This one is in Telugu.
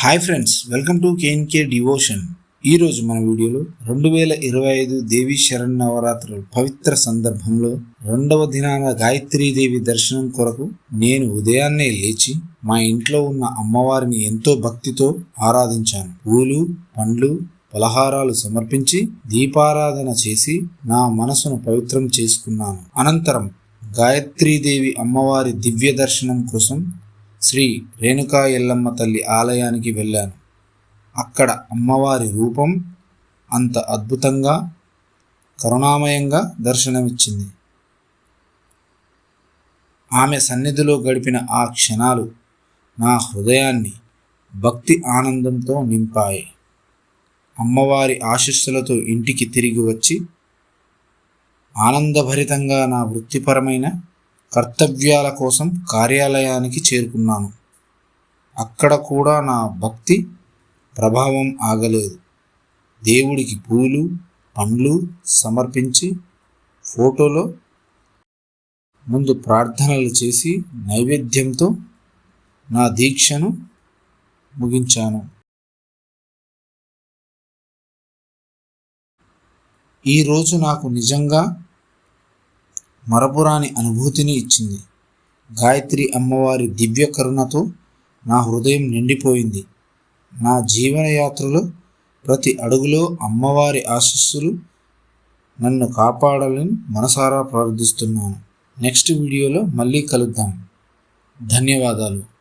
Hi friends welcome to KNK devotion ఈరోజు మన వీడియోలో రెండు వేల ఇరవై ఐదు దేవి శరణ్ నవరాత్రుల పవిత్ర సందర్భంలో రెండవ దినాన గాయత్రీదేవి దర్శనం కొరకు నేను ఉదయాన్నే లేచి మా ఇంట్లో ఉన్న అమ్మవారిని ఎంతో భక్తితో ఆరాధించాను. పూలు పండ్లు పలహారాలు సమర్పించి దీపారాధన చేసి నా మనసును పవిత్రం చేసుకున్నాను. అనంతరం గాయత్రీదేవి అమ్మవారి దివ్య దర్శనం కోసం శ్రీ రేణుకా ఎల్లమ్మ తల్లి ఆలయానికి వెళ్ళాను. అక్కడ అమ్మవారి రూపం అంత అద్భుతంగా కరుణామయంగా దర్శనమిచ్చింది. ఆమె సన్నిధిలో గడిపిన ఆ క్షణాలు నా హృదయాన్ని భక్తి ఆనందంతో నింపాయి. అమ్మవారి ఆశీస్సులతో ఇంటికి తిరిగి వచ్చి ఆనందభరితంగా నా వృత్తిపరమైన కర్తవ్యాల కోసం కార్యాలయానికి చేరుకున్నాను. అక్కడ కూడా నా భక్తి ప్రభావం ఆగలేదు. దేవుడికి పూలు పండ్లు సమర్పించి ఫోటోలో ముందు ప్రార్థనలు చేసి నైవేద్యంతో నా దీక్షను ముగించాను. ఈరోజు నాకు నిజంగా మరపురాని అనుభూతిని ఇచ్చింది. గాయత్రి అమ్మవారి దివ్య కరుణతో నా హృదయం నిండిపోయింది. నా జీవనయాత్రలో ప్రతి అడుగులో అమ్మవారి ఆశీస్సులు నన్ను కాపాడాలని మనసారా ప్రార్థిస్తున్నాను. నెక్స్ట్ వీడియోలో మళ్ళీ కలుద్దాం. ధన్యవాదాలు.